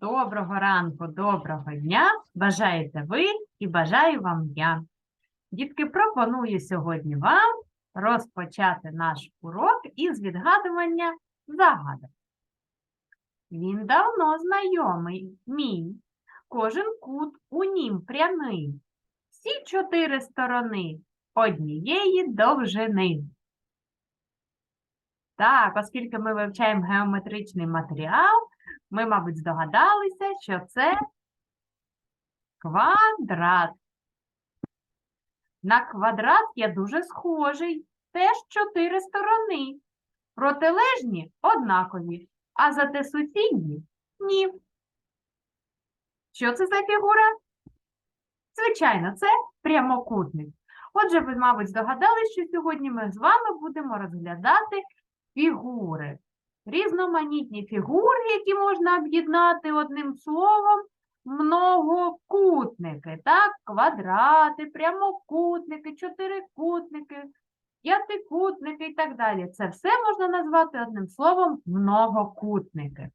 Доброго ранку, доброго дня. Бажаєте ви і бажаю вам я. Дітки, пропоную сьогодні вам розпочати наш урок із відгадування загадок. Він давно знайомий, мій. Кожен кут у нім прямий. Всі чотири сторони однієї довжини. Так, оскільки ми вивчаємо геометричний матеріал, ми, мабуть, здогадалися, що це квадрат. На квадрат є дуже схожий, теж чотири сторони. Протилежні однакові, а зате сусідні ні. Що це за фігура? Звичайно, це прямокутник. Отже, ви, мабуть, здогадались, що сьогодні ми з вами будемо розглядати фігури. Різноманітні фігури, які можна об'єднати одним словом, многокутники, так? Квадрати, прямокутники, чотирикутники, п'ятикутники і так далі. Це все можна назвати одним словом многокутники.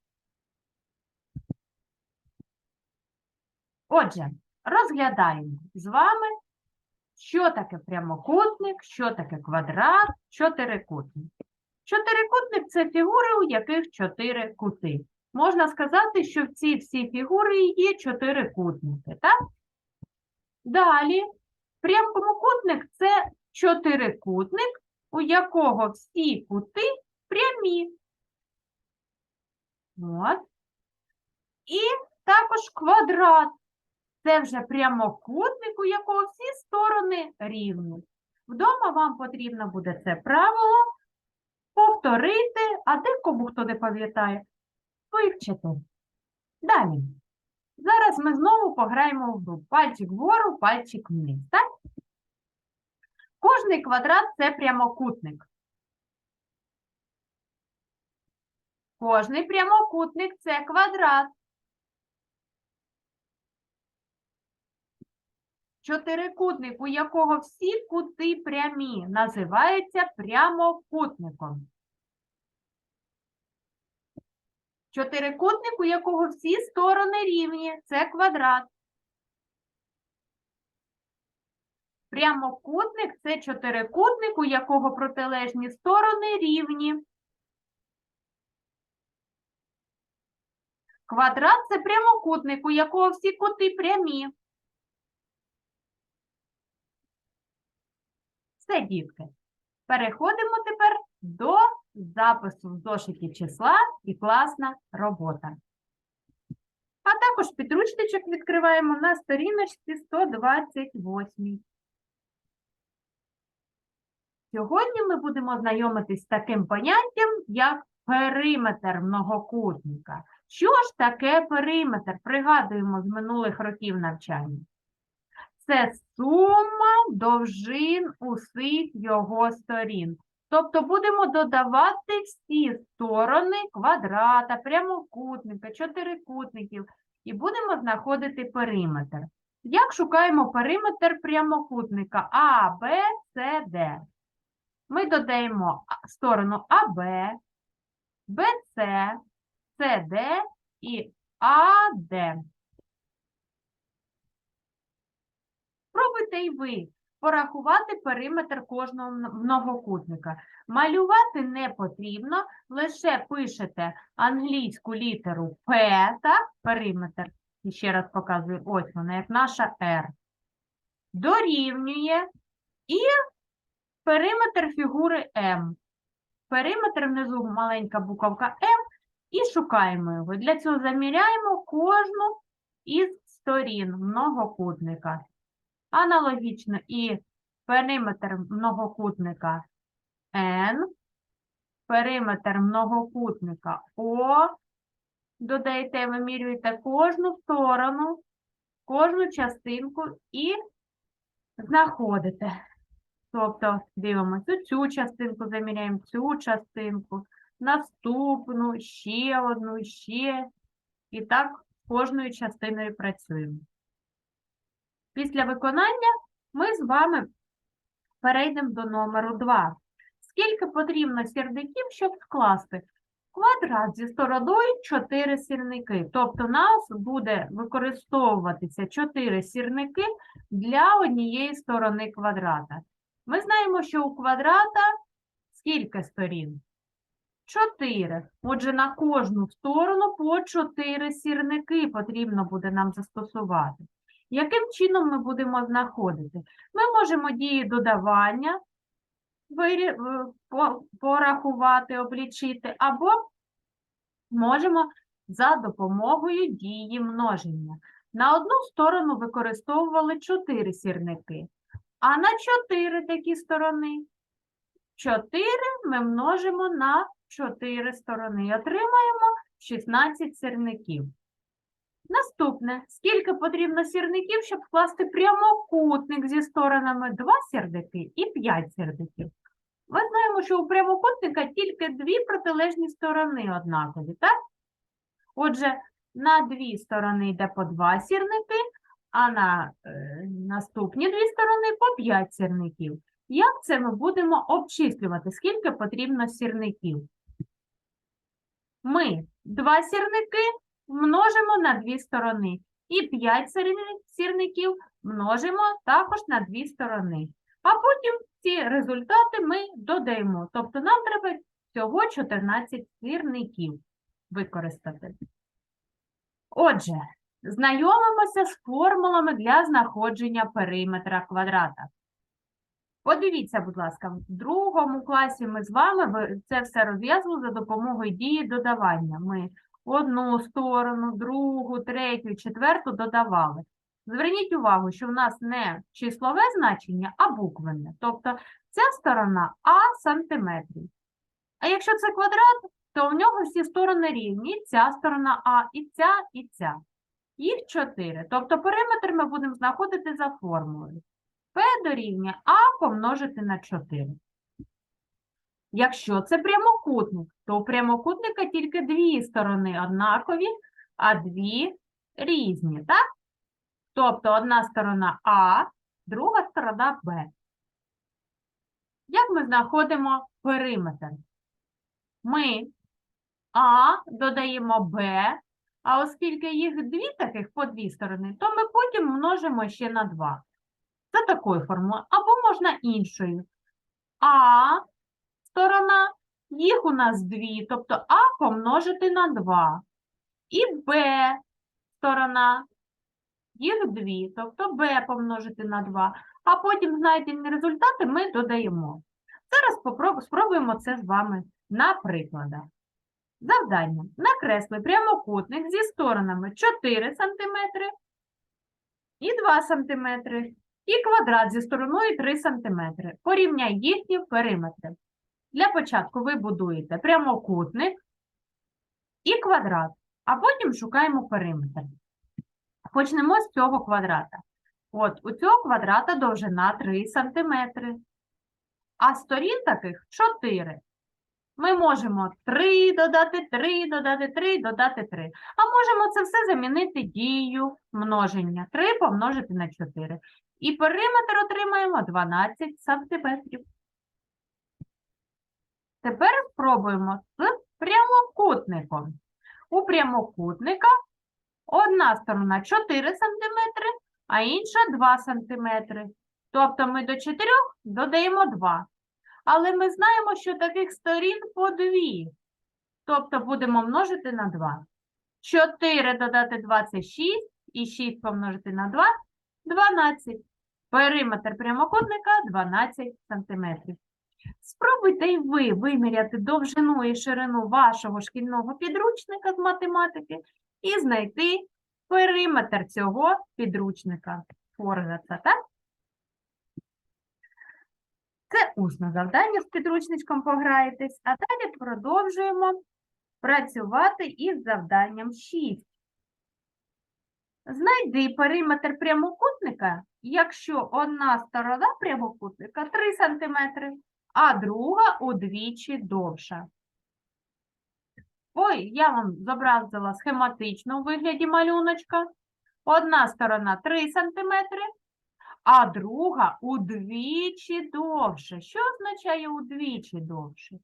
Отже, розглядаємо з вами, що таке прямокутник, що таке квадрат, чотирикутник. Чотирикутник це фігури, у яких чотири кути. Можна сказати, що в ці всі фігури є чотирикутники, так? Далі, прямокутник це чотирикутник, у якого всі кути прямі. От. І також квадрат. Це вже прямокутник, у якого всі сторони рівні. Вдома вам потрібно буде це правило повторити, а декому, хто не пам'ятає, вивчити. Далі. Зараз ми знову пограємо в гру. Пальчик вгору, пальчик вниз. Так? Кожний квадрат це прямокутник. Кожний прямокутник це квадрат. Чотирикутник, у якого всі кути прямі, називається прямокутником. Чотирикутник, у якого всі сторони рівні, це квадрат. Прямокутник це чотирикутник, у якого протилежні сторони рівні. Квадрат це прямокутник, у якого всі кути прямі. Все, дітки. Переходимо тепер до запису в зошиті числа і класна робота. А також підручничок відкриваємо на сторіночці 128. Сьогодні ми будемо знайомитись з таким поняттям, як периметр многокутника. Що ж таке периметр? Пригадуємо з минулих років навчання. Це сума довжин усіх його сторін. Тобто будемо додавати всі сторони квадрата, прямокутника, чотирикутників і будемо знаходити периметр. Як шукаємо периметр прямокутника А, Б, С, Д? Ми додаємо сторону АБ, БЦ, СД і АД. Спробуйте і ви порахувати периметр кожного многокутника. Малювати не потрібно, лише пишете англійську літеру П, так, периметр, і ще раз показую, ось вона, як наша R, дорівнює і периметр фігури М. Периметр внизу маленька буковка М і шукаємо його. Для цього заміряємо кожну із сторін многокутника. Аналогічно і периметр многокутника N, периметр многокутника О, додаєте, вимірюєте кожну сторону, кожну частинку і знаходите. Тобто дивимося цю частинку, заміряємо цю частинку, наступну, ще одну, ще. І так кожною частиною працюємо. Після виконання ми з вами перейдемо до номеру 2. Скільки потрібно сірників, щоб скласти квадрат зі стороною 4 сірники. Тобто, нас буде використовуватися 4 сірники для однієї сторони квадрата. Ми знаємо, що у квадрата скільки сторін? 4. Отже, на кожну сторону по 4 сірники потрібно буде нам застосувати. Яким чином ми будемо знаходити? Ми можемо дії додавання порахувати, облічити, або можемо за допомогою дії множення. На одну сторону використовували 4 сірники, а на 4 такі сторони 4 ми множимо на 4 сторони і отримаємо 16 сірників. Наступне, скільки потрібно сірників, щоб скласти прямокутник зі сторонами 2 сірники і 5 сірників? Ми знаємо, що у прямокутника тільки дві протилежні сторони однакові, так? Отже, на дві сторони йде по 2 сірники, а на е, наступні дві сторони по 5 сірників. Як це ми будемо обчислювати? Скільки потрібно сірників? Ми 2 сірники множимо на дві сторони. І 5 сірників множимо також на дві сторони. А потім ці результати ми додаємо. Тобто нам треба всього 14 сірників використати. Отже, знайомимося з формулами для знаходження периметра квадрата. Подивіться, будь ласка, в другому класі ми з вами це все розв'язували за допомогою дії додавання. Ми одну сторону, другу, третю, четверту додавали. Зверніть увагу, що в нас не числове значення, а буквене. Тобто ця сторона А сантиметрів. А якщо це квадрат, то в нього всі сторони рівні. І ця сторона А, і ця, і ця. Їх чотири. Тобто периметр ми будемо знаходити за формулою. P дорівнює А помножити на 4. Якщо це прямокутник, то у прямокутника тільки дві сторони однакові, а дві різні, так? Тобто одна сторона А, друга сторона Б. Як ми знаходимо периметр? Ми А додаємо Б, а оскільки їх дві таких по дві сторони, то ми потім множимо ще на 2. Це такою формулою. Або можна іншою. А сторона, їх у нас дві, тобто А помножити на 2. І Б сторона, їх дві, тобто Б помножити на 2. А потім знайдені результати ми додаємо. Зараз спробуємо це з вами на прикладах. Завдання. Накресли прямокутник зі сторонами 4 см і 2 см, і квадрат зі стороною 3 см. Порівняй їхні периметри. Для початку ви будуєте прямокутник і квадрат, а потім шукаємо периметр. Почнемо з цього квадрата. От у цього квадрата довжина 3 см, а сторін таких 4. Ми можемо 3 додати 3, додати 3, додати 3. А можемо це все замінити дією множення. 3 помножити на 4. І периметр отримаємо 12 сантиметрів. Тепер спробуємо з прямокутником. У прямокутника одна сторона 4 см, а інша 2 см. Тобто ми до 4 додаємо 2. Але ми знаємо, що таких сторін по 2. Тобто будемо множити на 2. 4 додати 2 – це 6, і 6 помножити на 2 – 12. Периметр прямокутника 12 см. Спробуйте і ви виміряти довжину і ширину вашого шкільного підручника з математики і знайти периметр цього підручника. Форзаца, так? Це усне завдання з підручничком пограєтесь, а далі продовжуємо працювати із завданням 6. Знайди периметр прямокутника, якщо одна сторона прямокутника 3 см, а друга удвічі довша. Ой, я вам зобразила схематично у вигляді малюночка. Одна сторона 3 см, а друга удвічі довше. Що означає удвічі довше?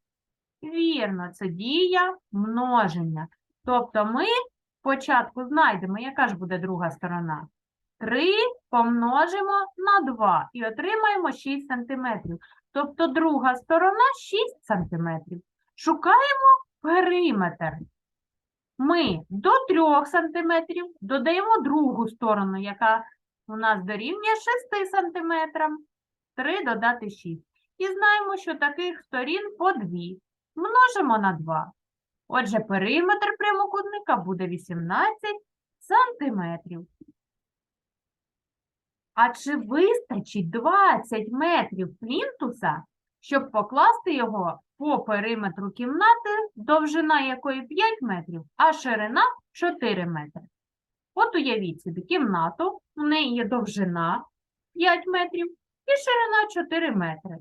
Вірно, це дія множення. Тобто ми спочатку знайдемо, яка ж буде друга сторона. 3 помножимо на 2 і отримаємо 6 см. Тобто друга сторона 6 см. Шукаємо периметр. Ми до 3 см додаємо другу сторону, яка у нас дорівнює 6 см. 3 додати 6. І знаємо, що таких сторін по 2. Множимо на 2. Отже, периметр прямокутника буде 18 сантиметрів. А чи вистачить 20 метрів плінтуса, щоб покласти його по периметру кімнати, довжина якої 5 метрів, а ширина 4 метри? От уявіть собі кімнату, у неї є довжина 5 метрів і ширина 4 метри.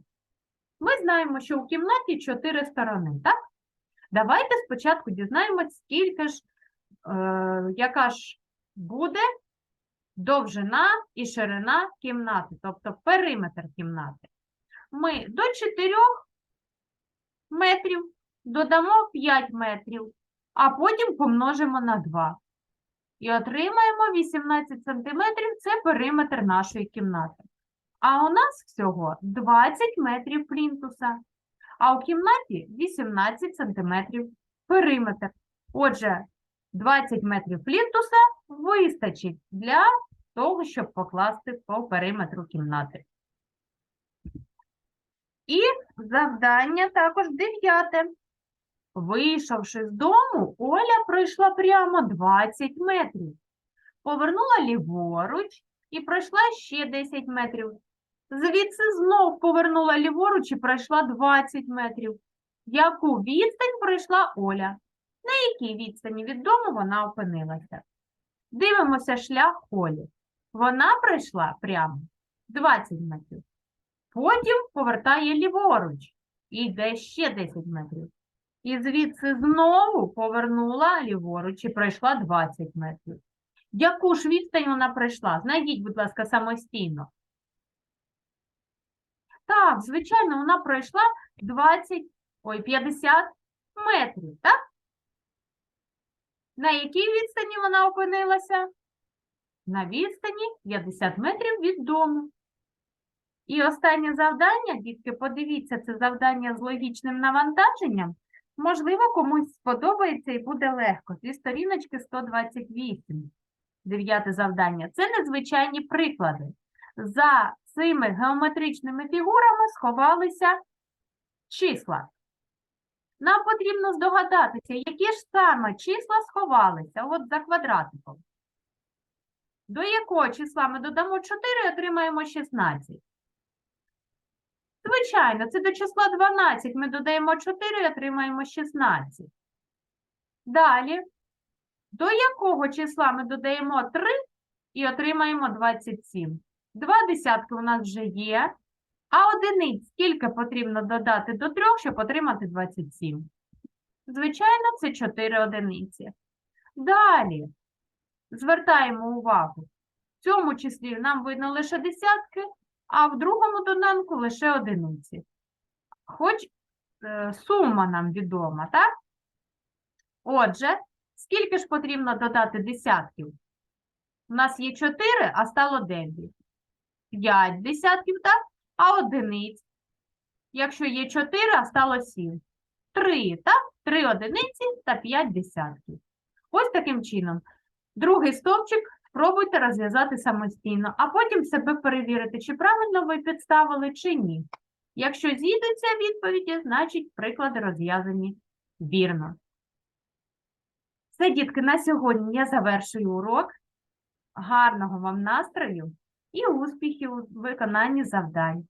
Ми знаємо, що у кімнаті 4 сторони, так? Давайте спочатку дізнаємось, скільки ж, е, яка ж буде довжина і ширина кімнати, тобто периметр кімнати. Ми до 4 метрів додамо 5 метрів, а потім помножимо на 2. І отримаємо 18 сантиметрів – це периметр нашої кімнати. А у нас всього 20 метрів плінтуса, а у кімнаті 18 сантиметрів периметр. Отже, 20 метрів плінтуса вистачить для того, щоб покласти по периметру кімнати. І завдання також дев'яте. Вийшовши з дому, Оля пройшла прямо 20 метрів. Повернула ліворуч і пройшла ще 10 метрів. Звідси знов повернула ліворуч і пройшла 20 метрів. Яку відстань пройшла Оля? На якій відстані від дому вона опинилася? Дивимося шлях Олі. Вона пройшла прямо 20 метрів. Потім повертає ліворуч і йде ще 10 метрів. І звідси знову повернула ліворуч і пройшла 20 метрів. Яку ж відстань вона пройшла? Знайдіть, будь ласка, самостійно. Так, звичайно, вона пройшла 20, ой, 50 метрів, так? На якій відстані вона опинилася? На відстані 50 метрів від дому. І останнє завдання, дітки, подивіться, це завдання з логічним навантаженням. Можливо, комусь сподобається і буде легко. Зі сторіночки 128. Дев'яте завдання. Це незвичайні приклади. За цими геометричними фігурами сховалися числа. Нам потрібно здогадатися, які ж саме числа сховалися от за квадратиком. До якого числа ми додамо 4 і отримаємо 16? Звичайно, це до числа 12 ми додаємо 4 і отримаємо 16. Далі, до якого числа ми додаємо 3 і отримаємо 27? Два десятки у нас вже є. А одиниць скільки потрібно додати до 3, щоб отримати 27? Звичайно, це 4 одиниці. Далі звертаємо увагу. В цьому числі нам видно лише десятки, а в другому доданку лише одиниці. Хоч е, сума нам відома, так? Отже, скільки ж потрібно додати десятків? У нас є 4, а стало 9. 5 десятків, так? А одиниць. Якщо є 4, а стало 7. 3, так? 3 одиниці та 5 десятків. Ось таким чином. Другий стовпчик спробуйте розв'язати самостійно, а потім себе перевірити, чи правильно ви підставили, чи ні. Якщо зійдуться відповіді, значить приклади розв'язані вірно. Все, дітки, на сьогодні я завершую урок. Гарного вам настрою і успіхів у виконанні завдань.